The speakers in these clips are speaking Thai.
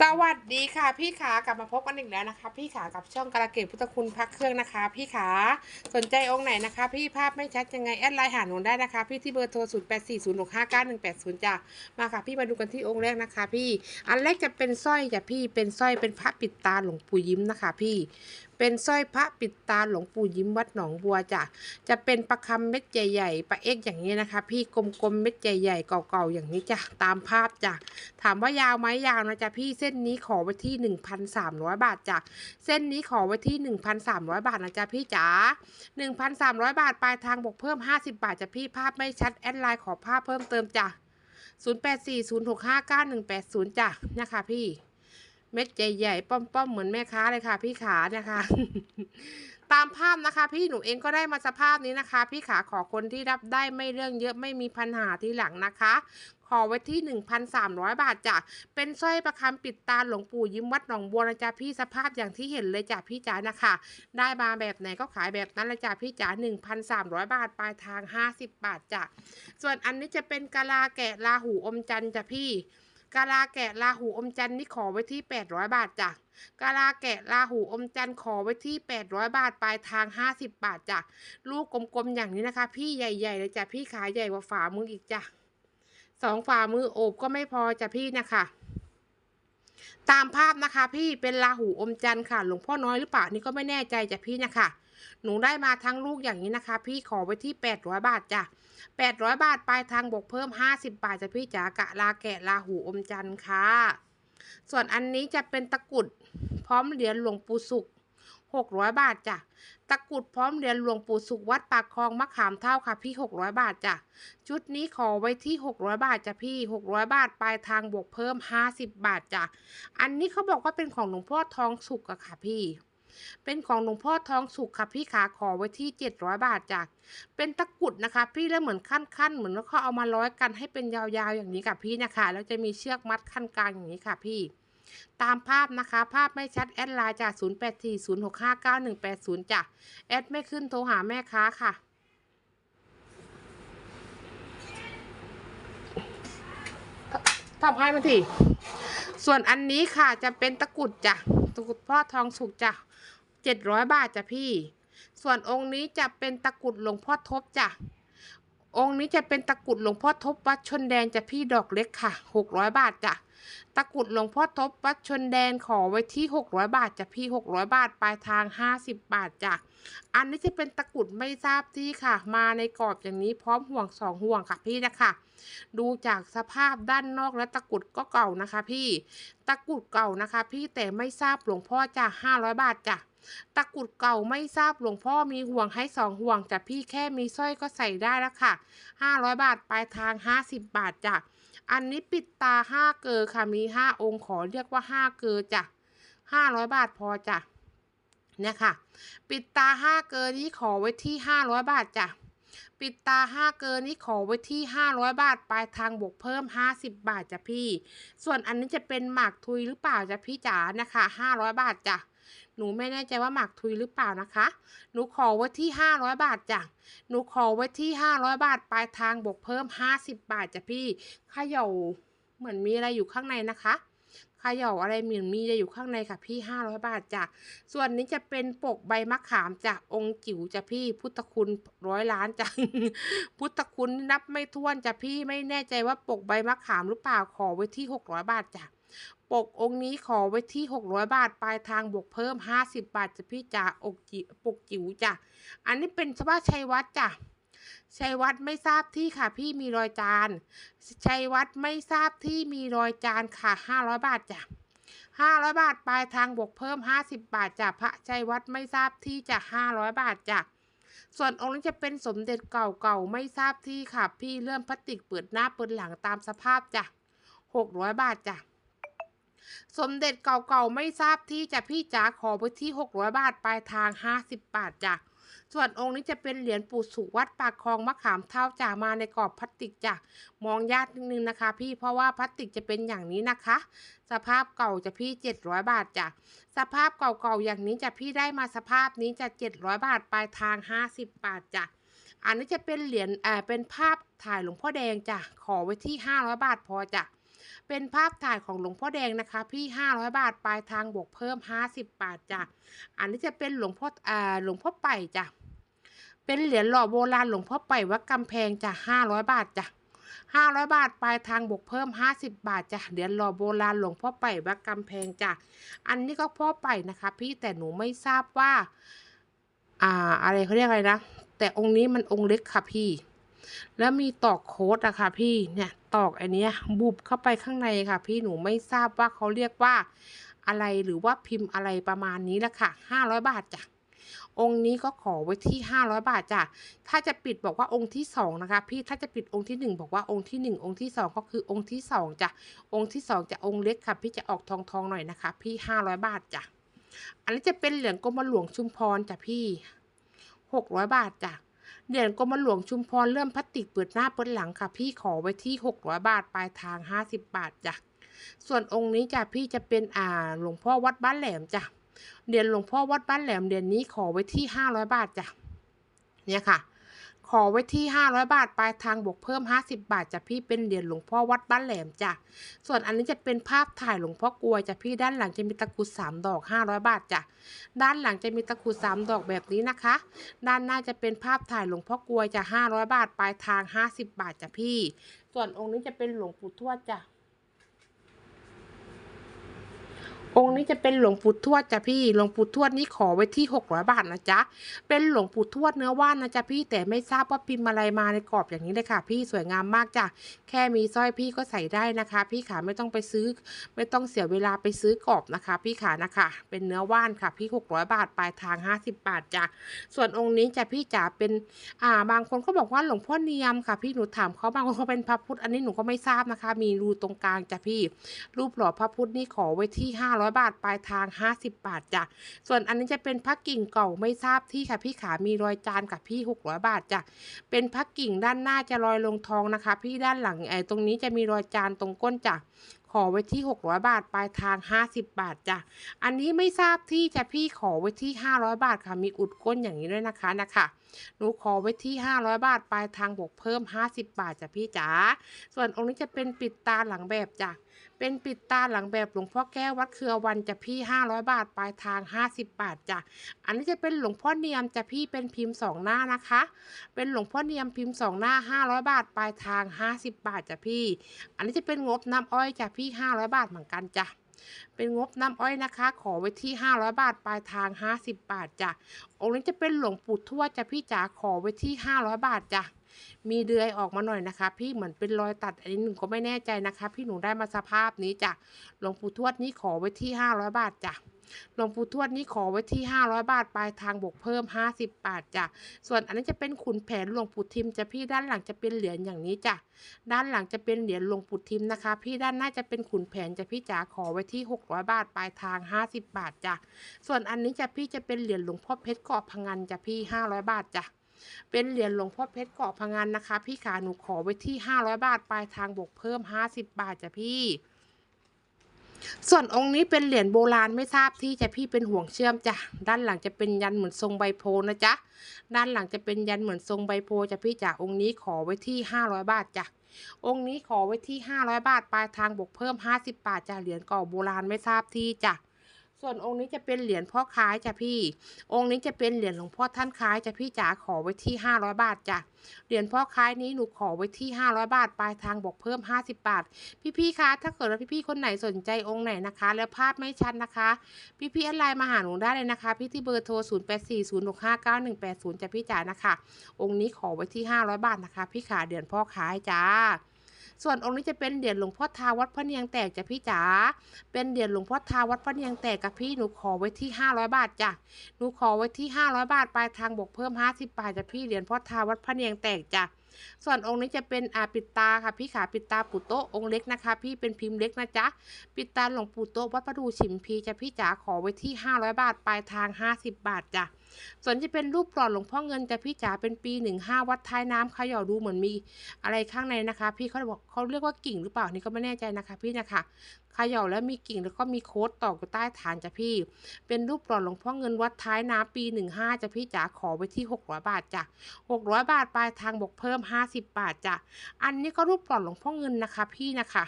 สวัสดีค่ะพี่ขากลับมาพบกันอีกแล้วนะคะ พี่ขากับช่องกระเกตพุทธคุณพักเครื่องนะคะ พี่ขาสนใจองค์ไหนนะคะ พี่ภาพไม่ชัดยังไงแอดไลน์หาหนูได้นะคะ พี่ที่เบอร์โทร0 8 4 0 6 5 9 1 8 0จ้ะมาค่ะ พี่มาดูกันที่องค์แรกนะคะ พี่อันแรกจะเป็นสร้อยจ้ะพี่เป็นสร้อยเป็นพระปิดตาหลวงปู่ยิ้มนะคะ พี่ เป็นสร้อยพระปิดตาหลวงปู่ยิ้มวัดหนองบัวจ้ะจะเป็นประคำเม็ดใหญ่ๆประเอกอย่างนี้นะคะ พี่กลมๆเม็ดใหญ่ๆเก่าๆอย่างนี้จ้ะตามภาพจ้ะถามว่ายาวไหมยาวนะจ๊ะพี่เส้นนี้ขอไว้ที่ 1,300 บาทจ้ะเส้นนี้ขอไว้ที่ 1,300 บาทนะจ๊ะพี่จ๋า1,300 บาทปลายทางบวกเพิ่ม 50 บาทจ้ะพี่ภาพไม่ชัดแอดไลน์ขอภาพเพิ่มเติมจ้ะ0840659180จ้ะนะคะพี่ เม็ดใหญ่ๆ ป้อมๆ เหมือนแม่ค้าเลยค่ะ พี่ขานะคะ ตามภาพนะคะ พี่หนูเองก็ได้มาสภาพนี้นะคะ พี่ขาขอคนที่รับได้ไม่เรื่องเยอะไม่มีปัญหาทีหลังนะคะ ขอไว้ที่ 1,300 บาทจ้ะ เป็นสร้อยประคำปิดตาหลวงปู่ยิ้มวัดหนองบัวนะจ๊ะพี่สภาพอย่างที่เห็นเลยจ้ะพี่จ๋านะคะ ได้มาแบบไหนก็ขายแบบนั้นเลยจ้ะพี่จ๋า1,300 บาทปลายทาง 50 บาทจ้ะส่วนอันนี้จะเป็นกะลาแกะลาหูอมจันจ้ะพี่ กะลาแกะลาหูอมจันนี่ขอไว้ที่ 800 บาทจ้ะกะลาแกะลาหูอมจันขอไว้ที่ 800 บาทปลายทาง 50 บาทจ้ะลูกกลมๆอย่างนี้นะคะ พี่ใหญ่ๆเลยจ้ะพี่ขาใหญ่กว่าฝ่ามืออีกจ้ะสองฝ่ามือโอบก็ไม่พอจ้ะพี่นะคะตามภาพนะคะ พี่เป็นลาหูอมจันค่ะ หลวงพ่อน้อยหรือเปล่านี่ก็ไม่แน่ใจจ้ะพี่นะคะ หนูได้มาทั้งลูกอย่างนี้นะคะ พี่ขอไว้ที่ 800 บาทจ้ะ800 บาทปลายทางบวกเพิ่ม 50 บาทจ้ะพี่จ๋ากะลาแกะลาหูอมจันทร์ค่ะ ส่วนอันนี้จะเป็นตะกุดพร้อมเหรียญหลวงปู่สุข600บาทจ้ะ ตะกุดพร้อมเหรียญหลวงปู่สุขวัดปากคลองมะขามเท่าค่ะพี่600บาทจ้ะ ชุดนี้ขอไว้ที่600บาทจ้ะพี่600บาทปลายทางบวกเพิ่ม50บาทจ้ะ อันนี้เขาบอกว่าเป็นของหลวงพ่อทองสุกอะค่ะพี่ เป็นของหลวงพ่อทองสุกค่ะพี่ขาขอไว้ที่ 700 บาทจาก เป็นตะกุดนะคะ พี่แล้วเหมือนขั้นๆ เหมือนแล้วเขาเอามาร้อยกันให้เป็นยาวๆอย่างนี้ค่ะพี่นะคะแล้วจะมีเชือกมัดขั้นกลางอย่างนี้ค่ะพี่ตามภาพนะคะ ภาพไม่ชัดแอดไลน์จาก 0840659180จ้ะแอดไม่ขึ้นโทรหาแม่ค้าค่ะ ทำให้มันทีส่วนอันนี้ค่ะจะเป็นตะกรุดจ้ะตะกรุดพ่อทองสุกจ้ะเจ็ดร้อยบาทจ้ะพี่ ส่วนองค์นี้จะเป็นตะกรุดหลวงพ่อทบจ้ะองค์นี้จะเป็นตะกรุดหลวงพ่อทบวัดชนแดนจ้ะพี่ดอกเล็กค่ะหกร้อยบาทจ้ะตะกรุดหลวงพ่อทบวัดชนแดนขอไว้ที่600บาทจ้ะพี่600บาทปลายทาง50บาทจ้ะอันนี้จะเป็นตะกรุดไม่ทราบที่ค่ะ มาในกรอบอย่างนี้พร้อมห่วงสองห่วงค่ะพี่นะคะ ดูจากสภาพด้านนอกและตะกุดก็เก่านะคะพี่ ตะกุดเก่านะคะพี่แต่ไม่ทราบหลวงพ่อจ้ะ500 บาทจ้ะตะกุดเก่าไม่ทราบหลวงพ่อมีห่วงให้สองห่วงจ้ะพี่แค่มีสร้อยก็ใส่ได้แล้วค่ะ 500 บาทปลายทาง 50 บาทจ้ะอันนี้ปิดตาห้าเกอค่ะมีห้าองค์ขอเรียกว่าห้าเกอจ้ะห้าร้อยบาทพอจ้ะเนี่ยค่ะ ปิดตาห้าเกอนี้ขอไว้ที่ห้าร้อยบาทจ้ะ ปิดตาห้าเกอนี้ขอไว้ที่ห้าร้อยบาท ปลายทางบวกเพิ่มห้าสิบบาทจ้ะพี่ ส่วนอันนี้จะเป็นหมากทุยหรือเปล่าจ้ะพี่จ๋านะคะห้าร้อยบาทจ้ะหนูไม่แน่ใจว่าหมากทุยหรือเปล่านะคะ หนูขอไว้ที่ห้าร้อยบาทจ้ะ หนูขอไว้ที่ห้าร้อยบาท ปลายทางบวกเพิ่มห้าสิบบาทจ้ะพี่เขย่าเหมือนมีอะไรอยู่ข้างในนะคะ ขย่าอะไรเหมือนมีอะอยู่ข้างในค่ะพี่ห้าร้อยบาทจ้ะ ส่วนนี้จะเป็นปกใบมะขามจากองค์จิ๋วจ้ะพี่ พุทธคุณร้อยล้านจ้ะ พุทธคุณนับไม่ถ้วนจ้ะพี่ไม่แน่ใจว่าปกใบมะขามหรือเปล่าขอไว้ที่หกร้อยบาทจ้ะ ปกองค์นี้ขอไว้ที่ 600 บาท ปลายทางบวกเพิ่ม 50 บาทจ้ะพี่จ๋าอกจิปกจิ๋วจ้ะ อันนี้เป็นสภาชัยวัดจ้ะ ชัยวัดไม่ทราบที่ค่ะ พี่มีรอยจานชัยวัดไม่ทราบที่มีรอยจานค่ะ500บาทจ้ะ500บาทปลายทางบวกเพิ่ม50บบาทจ้ะพระชัยวัดไม่ทราบที่จะ500บาทจ้ะส่วนองค์นี้จะเป็นสมเด็จเก่าๆไม่ทราบที่ค่ะ พี่เลื่อมพลาสติกเปิดหน้าเปิดหลังตามสภาพจ้ะ600บาทจ้ะสมเด็จเก่าๆไม่ทราบที่จะพี่จ๋าขอไปที่600บาทปลายทาง50บาทจ้ะ ส่วนองค์นี้จะเป็นเหรียญปู่สุวัดปากคลองมะขามเท่าจ่ามาในกรอบพลาสติกจ้ะมองยากนิดนึงนะคะ พี่เพราะว่าพลาสติกจะเป็นอย่างนี้นะคะ สภาพเก่าจะพี่ 700 บาทจ้ะสภาพเก่าๆอย่างนี้จะพี่ได้มาสภาพนี้จะ 700 บาทปลายทาง 50 บาทจ้ะอันนี้จะเป็นเหรียญเอ่อเป็นภาพถ่ายหลวงพ่อแดงจ้ะขอไว้ที่ 500 บาทพอจ้ะ เป็นภาพถ่ายของหลวงพ่อแดงนะคะ พี่ 500 บาทปลายทางบวกเพิ่ม 50 บาทจ้ะอันนี้จะเป็นหลวงพ่ออ่าหลวงพ่อไปจ้ะเป็นเหรียญหล่อโบราณหลวงพ่อไปวัดกำแพงจ้ะ500 บาทจ้ะ500บาทปลายทางบวกเพิ่ม50บาทจ้ะเหรียญหล่อโบราณหลวงพ่อไปวัดกำแพงจ้ะอันนี้ก็พ่อไปนะคะ พี่แต่หนูไม่ทราบว่า อ่า อะไรเขาเรียกอะไรนะ แต่องค์นี้มันองค์เล็กค่ะพี่ แล้วมีตอกโค้ดอะค่ะพี่เนี่ยตอกอันเนี้ยบุบเข้าไปข้างในค่ะ พี่หนูไม่ทราบว่าเขาเรียกว่าอะไรหรือว่าพิมพ์อะไรประมาณนี้ละค่ะห้าร้อยบาทจ้ะองค์นี้ก็ขอไว้ที่ห้าร้อยบาทจ้ะ ถ้าจะปิดบอกว่าองค์ที่สองนะคะ พี่ถ้าจะปิดองค์ที่หนึ่งบอกว่าองค์ที่หนึ่งองค์ที่สองก็คือองค์ที่สองจ้ะ องค์ที่สองจะองค์เล็กค่ะ พี่จะออกทองทองหน่อยนะคะ พี่ห้าร้อยบาทจ้ะ อันนี้จะเป็นเหรียญกรมหลวงชุมพรจ้ะพี่หกร้อยบาทจ้ะ เหรียญกรมหลวงชุมพรเริ่มพลาสติกเปิดหน้าเปิดหลังค่ะ พี่ขอไว้ที่ 600 บาท ปลายทาง 50 บาทจ้ะ ส่วนองค์นี้จ้ะพี่จะเป็นอ่าหลวงพ่อวัดบ้านแหลมจ้ะเหรียญหลวงพ่อวัดบ้านแหลมเหรียญนี้ขอไว้ที่ 500 บาทจ้ะ เนี่ยค่ะ ขอไว้ที่ 500 บาท ปลายทางบวกเพิ่ม 50 บาทจ้ะพี่เป็นเหรียญหลวงพ่อวัดบ้านแหลมจ้ะ ส่วนอันนี้จะเป็นภาพถ่ายหลวงพ่อกลวยจ้ะพี่ด้านหลังจะมีตะกรุดสามดอก 500 บาทจ้ะ ด้านหลังจะมีตะกรุดสามดอกแบบนี้นะคะ ด้านหน้าจะเป็นภาพถ่ายหลวงพ่อกลวยจะ500 บาท ปลายทาง 50 บาทจ้ะพี่ ส่วนองค์นี้จะเป็นหลวงปู่ทวดจ้ะ องค์นี้จะเป็นหลวงปู่ทวดจ้ะพี่ หลวงปู่ทวดนี่ขอไว้ที่600บาทนะจ๊ะ เป็นหลวงปู่ทวดเนื้อว่านนะจ๊ะพี่ แต่ไม่ทราบว่าพิมพ์อะไรมาในกรอบอย่างนี้เลยค่ะ พี่สวยงามมากจ้ะ แค่มีสร้อยพี่ก็ใส่ได้นะคะ พี่ขาไม่ต้องไปซื้อ ไม่ต้องเสียเวลาไปซื้อกรอบนะคะ พี่ขานะคะ เป็นเนื้อว่านค่ะ พี่600บาทปลายทาง50บบาทจ้ะ ส่วนองค์นี้จ้ะพี่จ๋าเป็นอ่าบางคนก็บอกว่าหลวงพ่อเนียมค่ะ พี่หนูถามเขาบางคนเขาเป็นพระพุทธอันนี้หนูก็ไม่ทราบนะคะ มีรูตรงกลางจ้ะพี่ รูปหล่อพระพุทธนี่ขอไว้ที่500 บาท ปลายทาง 50 บาทจ้ะ ส่วนอันนี้จะเป็นพระกิ่งเก่าไม่ทราบที่ค่ะพี่ขา มีรอยจานกับพี่ 600 บาทจ้ะ เป็นพระกิ่งด้านหน้าจะลอยลงทองนะคะ พี่ด้านหลังไอ้ตรงนี้จะมีรอยจานตรงก้นจ้ะขอไว้ที่ 600 บาท ปลายทาง 50 บาทจ้ะ อันนี้ไม่ทราบที่จะพี่ขอไว้ที่ 500 บาทค่ะ มีอุดก้นอย่างนี้ด้วยนะคะนะคะ หนูขอไว้ที่ 500 บาทปลายทางบวกเพิ่ม 50 บาทจ้ะพี่จ๋า ส่วนองค์นี้จะเป็นปิดตาหลังแบบจ้ะ เป็นปิดตาหลังแบบหลวงพ่อแก้ววัดเครือวันจ้ะพี่ 500 บาทปลายทาง 50 บาทจ้ะ อันนี้จะเป็นหลวงพ่อเนียมจ้ะพี่เป็นพิมพ์สองหน้านะคะ เป็นหลวงพ่อเนียมพิมพ์สองหน้า 500 บาทปลายทาง 50 บาทจ้ะพี่ อันนี้จะเป็นงบน้ำอ้อยจ้ะพี่ 500 บาทเหมือนกันจ้ะ เป็นงบน้ำอ้อยนะคะ ขอไว้ที่ 500 บาท ปลายทาง 50 บาทจ้ะ องค์นี้จะเป็นหลวงปู่ทวดจ้ะพี่จ๋า ขอไว้ที่ 500 บาทจ้ะ มีเดือยออกมาหน่อยนะคะ พี่เหมือนเป็นรอยตัด อันนี้หนูก็ไม่แน่ใจนะคะ พี่หนูได้มาสภาพนี้จ้ะ หลวงปู่ทวดนี้ขอไว้ที่ 500 บาทจ้ะ หลวงปู่ทวดนี่ขอไว้ที่ 500 บาทปลายทางบวกเพิ่ม 50 บาทจ้ะ ส่วนอันนี้จะเป็นขุนแผนหลวงปู่ทิมจะพี่ด้านหลังจะเป็นเหรียญอย่างนี้จ้ะ ด้านหลังจะเป็นเหรียญหลวงปู่ทิมนะคะ พี่ด้านหน้าจะเป็นขุนแผนจะพี่จ๋าขอไว้ที่ 600 บาทปลายทาง 50 บาทจ้ะ ส่วนอันนี้จะพี่จะเป็นเหรียญหลวงพ่อเพชรเกาะพังงันจะพี่ 500 บาทจ้ะเป็นเหรียญหลวงพ่อเพชรเกาะพังงันนะคะ พี่ขาหนูขอไว้ที่ 500 บาทปลายทางบวกเพิ่ม 50 บาทจ้ะพี่ ส่วนองค์นี้เป็นเหรียญโบราณไม่ทราบที่จะพี่เป็นห่วงเชื่อมจ้ะด้านหลังจะเป็นยันเหมือนทรงใบโพนะจ๊ะด้านหลังจะเป็นยันเหมือนทรงใบโพจ้ะพี่จ๋าองค์นี้ขอไว้ที่ 500 บาทจ้ะองค์นี้ขอไว้ที่ 500 บาทปลายทางบวกเพิ่ม 50 บาทจ้ะเหรียญก่อโบราณไม่ทราบที่จ้ะ ส่วนองค์นี้จะเป็นเหรียญพ่อค้ายจ้ะพี่ องค์นี้จะเป็นเหรียญหลวงพ่อท่านค้ายจ้ะพี่จ๋าขอไว้ที่500บาทจ้ะ เหรียญพ่อค้ายนี้หนูขอไว้ที่500บาทปลายทางบวกเพิ่ม50บาท พี่ๆคะถ้าเกิดว่าพี่ๆคนไหนสนใจองค์ไหนนะคะ แล้วภาพไม่ชัดนะคะ พี่ๆแอดไลน์มาหาหนูได้เลยนะคะ พี่ที่เบอร์โทร0840659180จ้ะพี่จ๋านะคะ องค์นี้ขอไว้ที่500บาทนะคะ พี่ขาเหรียญพ่อค้ายจ้า ส่วนองค์นี้จะเป็นเหรียญหลวงพ่อทาวัดพระเนียงแตกจ้ะพี่จ๋า เป็นเหรียญหลวงพ่อทาวัดพระเนียงแตกกับพี่หนูขอไว้ที่ 500 บาทจ้ะ หนูขอไว้ที่ 500 บาทปลายทางบวกเพิ่ม 50 บาทจ้ะพี่เหรียญพ่อทาวัดพระเนียงแตกจ้ะส่วนองค์นี้จะเป็นอาปิดตาค่ะพี่ขาปิดตาปู่โตองค์เล็กนะคะ พี่เป็นพิมพ์เล็กนะจ๊ะปิดตาหลวงปู่โตวัดประดูฉิมพีจ้ะพี่จ๋าขอไว้ที่ 500 บาทปลายทาง 50 บาทจ้ะ ส่วนจะเป็นรูปหล่อหลวงพ่อเงินจ้ะพี่จ๋าเป็นปี 15 วัดท้ายน้ำเขย่าดูเหมือนมีอะไรข้างในนะคะ พี่เขาบอกเขาเรียกว่ากิ่งหรือเปล่านี่ก็ไม่แน่ใจนะคะ พี่นะคะเขย่าแล้วมีกิ่งแล้วก็มีโค้ดตอกอยู่ใต้ฐานจ้ะพี่ เป็นรูปหล่อหลวงพ่อเงินวัดท้ายน้ำปี 15จ้ะพี่จ๋าขอไว้ที่ 600 บาทจ้ะ600 บาทปลายทางบวกเพิ่ม 50 บาทจ้ะอันนี้ก็รูปหล่อหลวงพ่อเงินนะคะ พี่นะคะ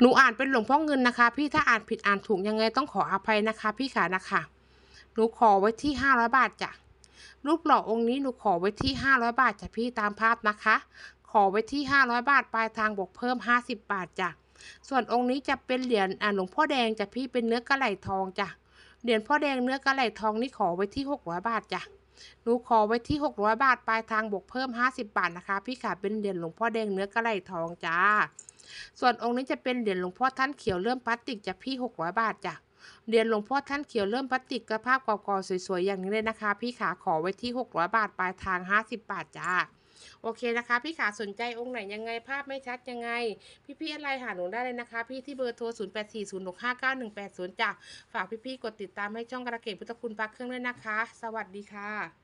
หนูอ่านเป็นหลวงพ่อเงินนะคะ พี่ถ้าอ่านผิดอ่านถูกยังไงต้องขออภัยนะคะ พี่ขานะคะ หนูขอไว้ที่ห้าร้อยบาทจ้ะรูปหล่อองค์นี้หนูขอไว้ที่ห้าร้อยบาทจ้ะพี่ตามภาพนะคะ ขอไว้ที่ห้าร้อยบาทปลายทางบวกเพิ่มห้าสิบบาทจ้ะส่วนองค์นี้จะเป็นเหรียญอ่าหลวงพ่อแดงจ้ะพี่เป็นเนื้อกระไหลทองจ้ะเหรียญพ่อแดงเนื้อกระไหลทองนี่ขอไว้ที่หกร้อยบาทจ้ะหนูขอไว้ที่หกร้อยบาทปลายทางบวกเพิ่มห้าสิบบาทนะคะ พี่ขาเป็นเหรียญหลวงพ่อแดงเนื้อกระไหลทองจ้า ส่วนองค์นี้จะเป็นเหรียญหลวงพ่อท่านเขียวเริ่มพลาสติกจากพี่หกร้อยบาทจ้ะ เรียนหลวงพ่อท่านเขียวเริ่มพลาสติกกระภาพกรๆสวยๆอย่างนี้เลยนะคะ พี่ขาขอไว้ที่หกร้อยบาทปลายทางห้าสิบบาทจ้าโอเคนะคะ พี่ขาสนใจองค์ไหนยังไงภาพไม่ชัดยังไง พี่ๆอะไรหาหนูได้เลยนะคะ พี่ที่เบอร์โทร 0 8 4 0 6 5 9 1 8 0จ้ะฝากพี่ๆกดติดตามให้ช่องกระเกตพุทธคุณพักเครื่องด้วยนะคะ สวัสดีค่ะ